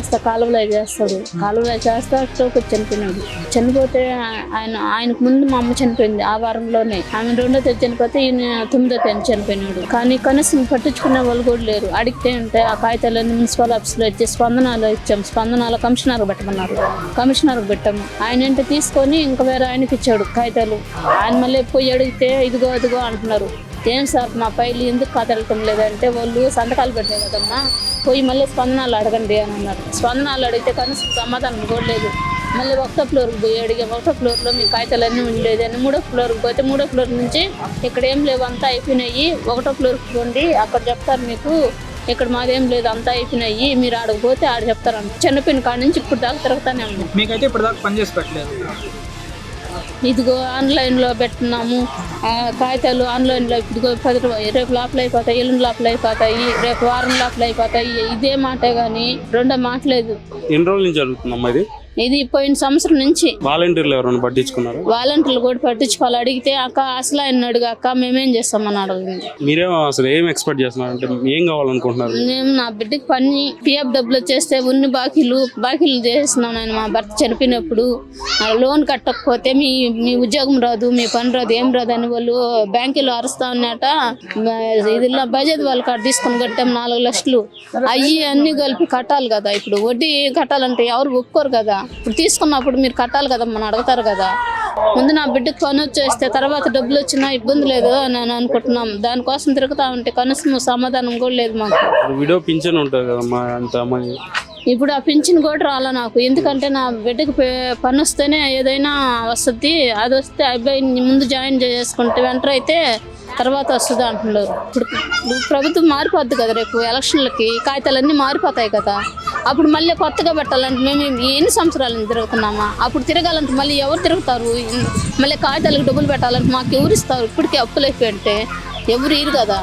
వేస్తా కాలువలో చేస్తాడు కాలువలో చేస్తా స్ట్రోక్ చనిపోయినాడు. చనిపోతే ఆయన ఆయనకు ముందు మా అమ్మ చనిపోయింది ఆ వారంలోనే. ఆమె రెండో తేదీ చనిపోతే ఈయన తొమ్మిదో తేదీ చనిపోయినాడు. కానీ కనీసం పట్టించుకునే వాళ్ళు కూడా లేరు. అడిగితే ఉంటే ఆ కాగితాలన్నీ మున్సిపల్ ఆఫీస్లో ఇచ్చి స్పందనాలు ఇచ్చాం. స్పందనాలు కమిషనర్ పెట్టమన్నారు. కమిషనర్కి పెట్టాము ఆయన ఏంటి తీసుకొని ఇంకా వేరే ఆయనకి ఇచ్చాడు కాగితాలు. ఆయన మళ్ళీ పోయి అడిగితే ఇదిగో ఇదిగో అంటున్నారు. ఏం సార్ మా ఫైల్ ఎందుకు కదలటం లేదంటే వాళ్ళు సంతకాలు పెట్టారు కదమ్మా. పోయి మళ్ళీ స్పందనాలు అడగండి అని అన్నారు. స్పందనాలు అడిగితే కనీసం సమాధానం కూడా లేదు. మళ్ళీ ఒకటో ఫ్లోర్కి పోయి అడిగాం. ఒకటో ఫ్లోర్లో మీ కాగితాలన్నీ ఉండలేదు అని. మూడో ఫ్లోర్కి పోతే మూడో ఫ్లోర్ నుంచి ఇక్కడ ఏం లేవు అంతా అయిపోయినాయి. ఒకటో ఫ్లోర్కి పోండి అక్కడ చెప్తారు మీకు. ఇక్కడ మాదేం లేదు అంతా అయిపోయినాయి. మీరు ఆడకపోతే ఆడ చెప్తారంట చనిపోయిన కాడ నుంచి ఇప్పుడు దాకా తిరుగుతానే ఉన్నాం. మీకైతే ఇప్పటిదాకా పని చేసి పెట్టలేదు. ఇదిగో ఆన్లైన్లో పెట్టున్నాము. ఆ, కాగితాలు ఆన్లైన్లో ఇదిగో పది రేపు లోపల అయిపోతాయి ఎల్లుండి లోపల అయిపోతాయి రేపు వారం లోపల అయిపోతాయి. ఇదే మాట కానీ రెండో మాట లేదు ఎన్ని రోజుల నుంచి జరుగుతుందమ్మా ఇది? ఇది పోయిన సంవత్సరం నుంచి. వాలంటీర్లు ఎవరైనా పట్టించుకున్నారు? వాలంటీర్లు కూడా పట్టించుకోవాలి. అడిగితే అక్క అసలు ఆయన అడుగు అక్క మేమేం చేస్తామని అడిగింది. మీరేమో అసలు ఏం ఎక్స్పెక్ట్ చేస్తున్నారు? అంటే ఏం కావాలనుకుంటున్నారు? నేను నా బిడ్డకి పని పిఎఫ్ డబ్బులు వచ్చేస్తే ఉన్ని బాకీలు బాకీలు చేస్తున్నాను నేను మా భర్త చనిపోయినప్పుడు. లోన్ కట్టకపోతే మీ మీ ఉద్యోగం రాదు మీ పని రాదు ఏం రాదు అని వాళ్ళు బ్యాంకులో అరుస్తా ఉన్నట ఇది బడ్జెట్ వాళ్ళ కాడ తీసుకొని కట్టాం నాలుగు లక్షలు. అయ్యి అన్ని కలిపి కట్టాలి కదా. ఇప్పుడు వడ్డీ కట్టాలంటే ఎవరు ఒప్పుకోరు కదా. ఇప్పుడు తీసుకున్నప్పుడు మీరు కట్టాలి కదా మనం అడుగుతారు కదా. ముందు నా బిడ్డకు పని వచ్చేస్తే తర్వాత డబ్బులు వచ్చినా ఇబ్బంది లేదు అని అని అనుకుంటున్నాం. దానికోసం తిరుగుతా ఉంటే కనీసం సమాధానం కూడా లేదు మాకు. విడో పింఛన్ ఉంటుంది కదమ్మా అంత మంది? ఇప్పుడు ఆ పింఛన్ కూడా రాలా నాకు. ఎందుకంటే నా బిడ్డకి పని వస్తేనే ఏదైనా వస్తుంది అది వస్తే అబ్బాయి ముందు జాయిన్ చేసుకుంటే వెంటనే అయితే తర్వాత వస్తుంది అంటున్నారు. ఇప్పుడు ఇప్పుడు ప్రభుత్వం మారిపోద్ది కదా రేపు ఎలక్షన్లకి కాగితాలన్నీ మారిపోతాయి కదా. అప్పుడు మళ్ళీ కొత్తగా పెట్టాలంటే మేము ఎన్ని సంవత్సరాల తిరుగుతున్నామా? అప్పుడు తిరగాలంటే మళ్ళీ ఎవరు తిరుగుతారు? మళ్ళీ కాగితాలకు డబ్బులు పెట్టాలంటే మాకు ఎవరు ఇస్తారు? ఇప్పటికే అప్పులు అయిపోయి అంటే ఎవరు ఇరు కదా.